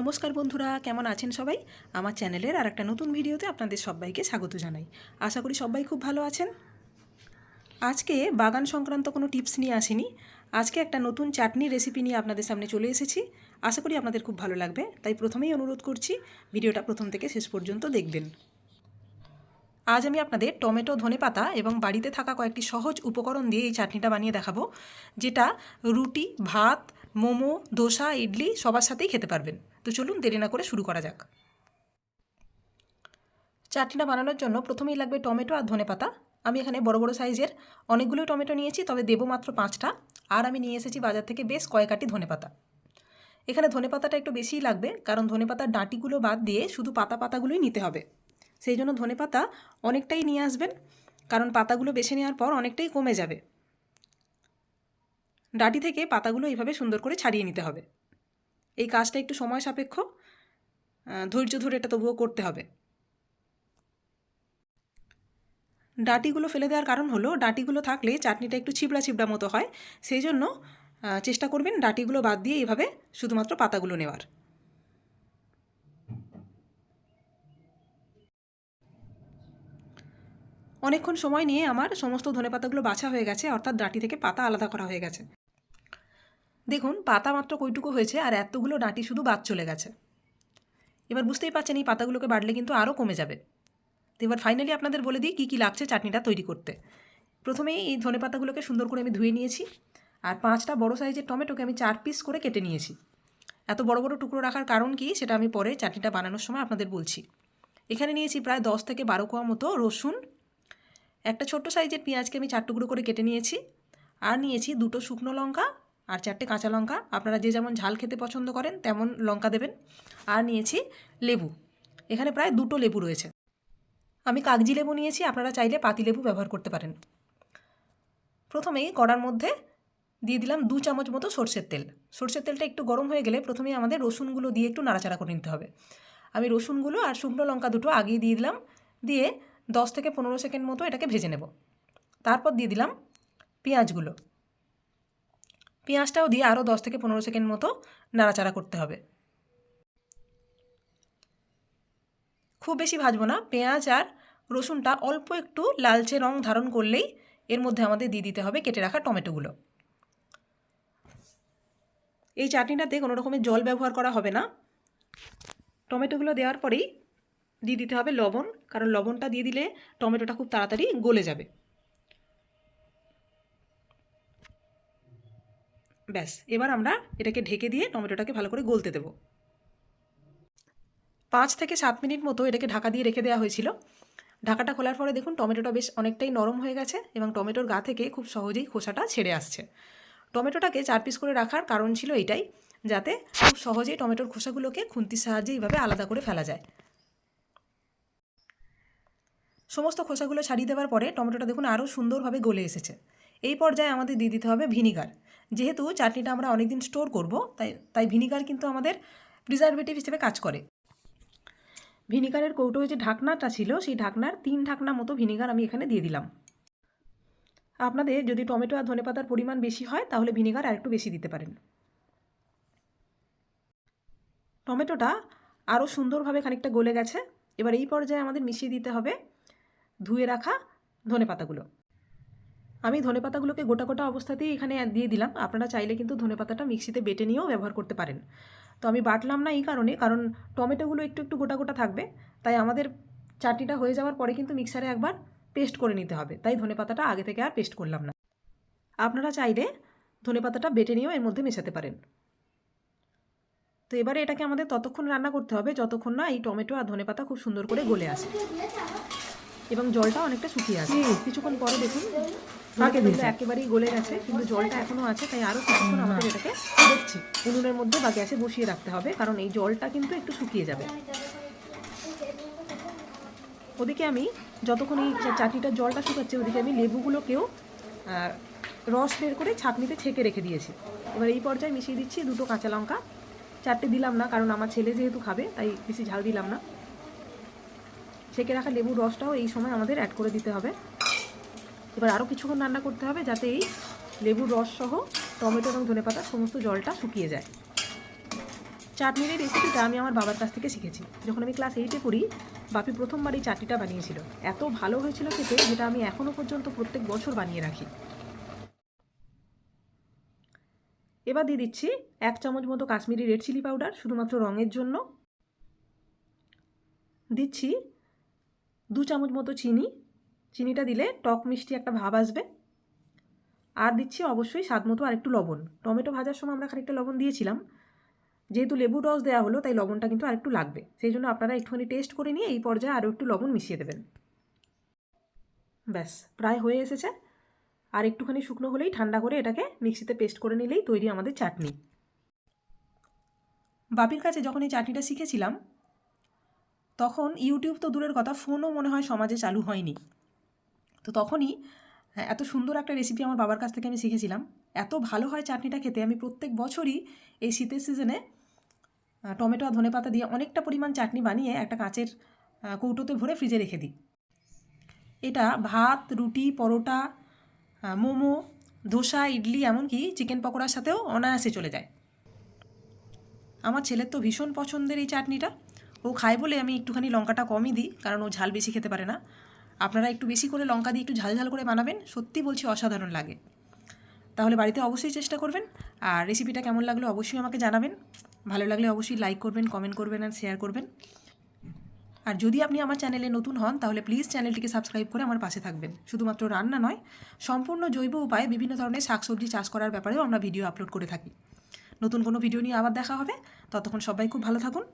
নমস্কার বন্ধুরা, কেমন আছেন সবাই? আমার চ্যানেলের আর একটা নতুন ভিডিওতে আপনাদের সবাইকে স্বাগত জানাই। আশা করি সবাই খুব ভালো আছেন। আজকে বাগান সংক্রান্ত কোনো টিপস নিয়ে আসিনি। আজকে একটা নতুন চাটনি রেসিপি নিয়ে আপনাদের সামনে চলে এসেছি। আশা করি আপনাদের খুব ভালো লাগবে। তাই প্রথমেই অনুরোধ করছি, ভিডিওটা প্রথম থেকে শেষ পর্যন্ত দেখবেন। আজ আমি আপনাদের টমেটো, ধনেপাতা এবং বাড়িতে থাকা কয়েকটি সহজ উপকরণ দিয়ে এই চাটনিটা বানিয়ে দেখাবো, যেটা রুটি, ভাত, মোমো, দোসা, ইডলি সবার সাথেই খেতে পারবেন। তো চলুন দেরি না করে শুরু করা যাক। চাটনিটা বানানোর জন্য প্রথমেই লাগবে টমেটো আর ধনেপাতা আমি এখানে বড় বড় সাইজের অনেকগুলো টমেটো নিয়েছি, তবে দেবো মাত্র পাঁচটা। আর আমি নিয়ে এসেছি বাজার থেকে বেশ কয়েক আটি ধনেপাতা এখানে ধনেপাতাটা একটু বেশিই লাগবে, কারণ ধনেপাতার ডাঁটিগুলো বাদ দিয়ে শুধু পাতা পাতাগুলোই নিতে হবে। সেই জন্য ধনেপাতা অনেকটাই নিয়ে আসবেন, কারণ পাতাগুলো বেছে নেওয়ার পর অনেকটাই কমে যাবে। ডাঁটি থেকে পাতাগুলো এইভাবে সুন্দর করে ছাড়িয়ে নিতে হবে। এই কাজটা একটু সময় সাপেক্ষ। ধৈর্য ধরে এটা তবুও করতে হবে। ডাঁটিগুলো ফেলে দেওয়ার কারণ হলো, ডাঁটিগুলো থাকলে চাটনিটা একটু ছিবড়া ছিবড়া মতো হয়। সেই জন্য চেষ্টা করবেন ডাঁটিগুলো বাদ দিয়ে এইভাবে শুধুমাত্র পাতাগুলো নেওয়ার। অনেকক্ষণ সময় নিয়ে আমার সমস্ত ধনেপাতাগুলো বাছা হয়ে গেছে, অর্থাৎ ডাঁটি থেকে পাতা আলাদা করা হয়ে গেছে। দেখুন, পাতা মাত্র কইটুকু হয়েছে আর এতগুলো ডাঁটি শুধু বাদ চলে গেছে। এবার বুঝতেই পারছেন, এই পাতাগুলোকে বাড়লে কিন্তু আরও কমে যাবে। তো এবার ফাইনালি আপনাদের বলে দিই, কী কী লাগছে চাটনিটা তৈরি করতে। প্রথমেই এই ধনে পাতাগুলোকে সুন্দর করে আমি ধুয়ে নিয়েছি আর পাঁচটা বড় সাইজের টমেটোকে আমি চার পিস করে কেটে নিয়েছি। এত বড় বড় টুকরো রাখার কারণ কি, সেটা আমি পরে চাটনিটা বানানোর সময় আপনাদের বলছি। এখানে নিয়েছি প্রায় দশ থেকে বারো কোয়া মতো রসুন, একটা ছোট্ট সাইজের পেঁয়াজকে আমি চার টুকরো করে কেটে নিয়েছি আর নিয়েছি দুটো শুকনো লঙ্কা আর চারটে কাঁচা লঙ্কা আপনারা যে যেমন ঝাল খেতে পছন্দ করেন তেমন লঙ্কা দেবেন। আর নিয়েছি লেবু। এখানে প্রায় দুটো লেবু রয়েছে। আমি কাগজি লেবু নিয়েছি, আপনারা চাইলে পাতি লেবু ব্যবহার করতে পারেন। প্রথমেই কড়ার মধ্যে দিয়ে দিলাম দু চামচ মতো সর্ষের তেল। সর্ষের তেলটা একটু গরম হয়ে গেলে প্রথমেই আমাদের রসুনগুলো দিয়ে একটু নাড়াচাড়া করে নিতে হবে। আমি রসুনগুলো আর শুকনো লঙ্কা দুটো আগেই দিয়ে দিলাম। দিয়ে দশ থেকে পনেরো সেকেন্ড মতো এটাকে ভেজে নেব। তারপর দিয়ে দিলাম পেঁয়াজগুলো। পেঁয়াজটাও দিয়ে আরও দশ থেকে পনেরো সেকেন্ড মতো নাড়াচাড়া করতে হবে। খুব বেশি ভাজবো না, পেঁয়াজ আর রসুনটা অল্প একটু লালচে রং ধারণ করলেই এর মধ্যে আমাদের দিয়ে দিতে হবে কেটে রাখা টমেটোগুলো। এই চাটনিটাতে কোনো রকমের জল ব্যবহার করা হবে না। টমেটোগুলো দেওয়ার পরেই দিয়ে দিতে হবে লবণ, কারণ লবণটা দিয়ে দিলে টমেটোটা খুব তাড়াতাড়ি গলে যাবে। ব্যাস, এবার আমরা এটাকে ঢেকে দিয়ে টমেটোটাকে ভালো করে গলতে দেবো। পাঁচ থেকে সাত মিনিট মতো এটাকে ঢাকা দিয়ে রেখে দেওয়া হয়েছিল। ঢাকাটা খোলার পরে দেখুন, টমেটোটা বেশ অনেকটাই নরম হয়ে গেছে এবং টমেটোর গা থেকে খুব সহজেই খোসাটা ছেড়ে আসছে। টমেটোটাকে চার পিস করে রাখার কারণ ছিল এটাই, যাতে খুব সহজেই টমেটোর খোসাগুলোকে খুন্তির সাহায্যে এইভাবে আলাদা করে ফেলা যায়। সমস্ত খোসাগুলো ছাড়িয়ে দেওয়ার পরে টমেটোটা দেখুন আরও সুন্দরভাবে গলে এসেছে। এই পর্যায়ে আমাদের দিয়ে দিতে হবে ভিনিগার। যেহেতু চাটনিটা আমরা অনেকদিন স্টোর করব, তাই তাই ভিনিগার কিন্তু আমাদের প্রিজারভেটিভ হিসেবে কাজ করে। ভিনিগারের কৌটোয় যে ঢাকনাটা ছিল, সেই ঢাকনার তিন ঢাকনা মতো ভিনিগার আমি এখানে দিয়ে দিলাম। আপনাদের যদি টমেটো আর ধনেপাতার পরিমাণ বেশি হয়, তাহলে ভিনিগার আর একটু বেশি দিতে পারেন। টমেটোটা আরও সুন্দরভাবে খানিকটা গলে গেছে। এবার এই পর্যায়ে আমাদের মিশিয়ে দিতে হবে ধুয়ে রাখা ধনেপাতাগুলো আমি ধনেপাতাগুলোকে গোটা গোটা অবস্থাতেই এখানে দিয়ে দিলাম। আপনারা চাইলে কিন্তু ধনেপাতাটা মিক্সিতে বেটে নিয়েও ব্যবহার করতে পারেন। তো আমি বাটলাম না এই কারণে কারণ টমেটোগুলো একটু একটু গোটা গোটা থাকবে। তাই আমাদের চাটনিটা হয়ে যাওয়ার পরে কিন্তু মিক্সারে একবার পেস্ট করে নিতে হবে। তাই ধনেপাতাটা আগে থেকে আর পেস্ট করলাম না। আপনারা চাইলে ধনেপাতাটা বেটে নিয়েও এর মধ্যে মেশাতে পারেন। তো এবারে এটাকে আমাদের ততক্ষণ রান্না করতে হবে যতক্ষণ না এই টমেটো আর ধনেপাতা খুব সুন্দর করে গলে আসে। এবং জলটা অনেকটা শুকিয়ে আসে। কিছুক্ষণ পরে দেখুন একেবারেই গলে গেছে কিন্তু জলটা এখনও আছে তাই আরও কিছুক্ষণ আমাদের এটাকে দেখছি। উনুনের মধ্যে বা গ্যাসে বসিয়ে রাখতে হবে কারণ এই জলটা কিন্তু একটু শুকিয়ে যাবে। ওদিকে আমি যতক্ষণ এই চাটনিটার জলটা শুকাচ্ছে ওদিকে আমি লেবুগুলোকেও রস বের করে ছাঁকনিতে ছেঁকে রেখে দিয়েছি। এবার এই পর্যায়ে মিশিয়ে দিচ্ছি দুটো কাঁচা লঙ্কা। চারটে দিলাম না কারণ আমার ছেলে যেহেতু খাবে তাই বেশি ঝাল দিলাম না। ছেঁকে রাখা লেবুর রসটাও এই সময় আমাদের অ্যাড করে দিতে হবে। এবার আরও কিছুক্ষণ রান্না করতে হবে যাতে এই লেবুর রস সহ টমেটো এবং ধনে ধনেপাতা সমস্ত জলটা শুকিয়ে যায়। চাটনির এই রেসিপিটা আমি আমার বাবার কাছ থেকে শিখেছি। যখন আমি ক্লাস এইটে পড়ি, বাপি প্রথমবার এই চাটনিটা বানিয়েছিল। এত ভালো হয়েছিল খেতে, যেটা আমি এখনও পর্যন্ত প্রত্যেক বছর বানিয়ে রাখি। এবার দিয়ে দিচ্ছি এক চামচ মতো কাশ্মীরি রেড চিলি পাউডার শুধুমাত্র রঙের জন্য। দিচ্ছি দু চামচ মতো চিনি চিনিটা দিলে টক মিষ্টি একটা ভাব আসবে। আর দিচ্ছি অবশ্যই স্বাদ মতো আর একটু লবণ। টমেটো ভাজার সময় আমরা খানিকটা লবণ দিয়েছিলাম। যেহেতু লেবু রস দেওয়া হলো, তাই লবণটা কিন্তু আর একটু লাগবে। সেই জন্য আপনারা একটুখানি টেস্ট করে নিয়ে এই পর্যায়ে আরও একটু লবণ মিশিয়ে দেবেন। ব্যাস, প্রায় হয়ে এসেছে। আর একটুখানি শুকনো হলেই ঠান্ডা করে এটাকে মিক্সিতে পেস্ট করে নিলেই তৈরি আমাদের চাটনি। বাপির কাছে যখন এই চাটনিটা শিখেছিলাম, তখন ইউটিউব তো দূরের কথা, ফোনও মনে হয় সমাজে চালু হয়নি। তো তখনই হ্যাঁ, এত সুন্দর একটা রেসিপি আমার বাবার কাছ থেকে আমি শিখেছিলাম। এত ভালো হয় চাটনিটা খেতে আমি প্রত্যেক বছরই এই শীতের সিজনে টমেটো আর ধনেপাতা দিয়ে অনেকটা পরিমাণ চাটনি বানিয়ে একটা কাঁচের কৌটোতে ভরে ফ্রিজে রেখে দিই। এটা ভাত রুটি পরোটা মোমো ধোসা ইডলি এমনকি চিকেন পকোড়ার সাথেও অনায়াসে চলে যায়। আমার ছেলের তো ভীষণ পছন্দের এই চাটনিটা। ও খায় বলে আমি একটুখানি লঙ্কাটা কমই দিই কারণ ও ঝাল বেশি খেতে পারে না। আপনারা একটু বেশি করে লঙ্কা দিয়ে একটু ঝাল ঝাল করে বানাবেন, সত্যি বলছি অসাধারণ লাগে। তাহলে বাড়িতে অবশ্যই চেষ্টা করবেন, আর রেসিপিটা কেমন লাগল অবশ্যই আমাকে জানাবেন। ভালো লাগলে অবশ্যই লাইক করবেন কমেন্ট করবেন আর শেয়ার করবেন। আর যদি আপনি আমার চ্যানেলে নতুন হন, তাহলে প্লিজ চ্যানেলটিকে সাবস্ক্রাইব করে আমার পাশে থাকবেন। শুধুমাত্র রান্না নয়, সম্পূর্ণ জৈব উপায়ে বিভিন্ন ধরনের শাকসবজি চাষ করার ব্যাপারেও আমরা ভিডিও আপলোড করে থাকি। নতুন কোনো ভিডিও নিয়ে আবার দেখা হবে, ততক্ষণ সবাই খুব ভালো থাকুন।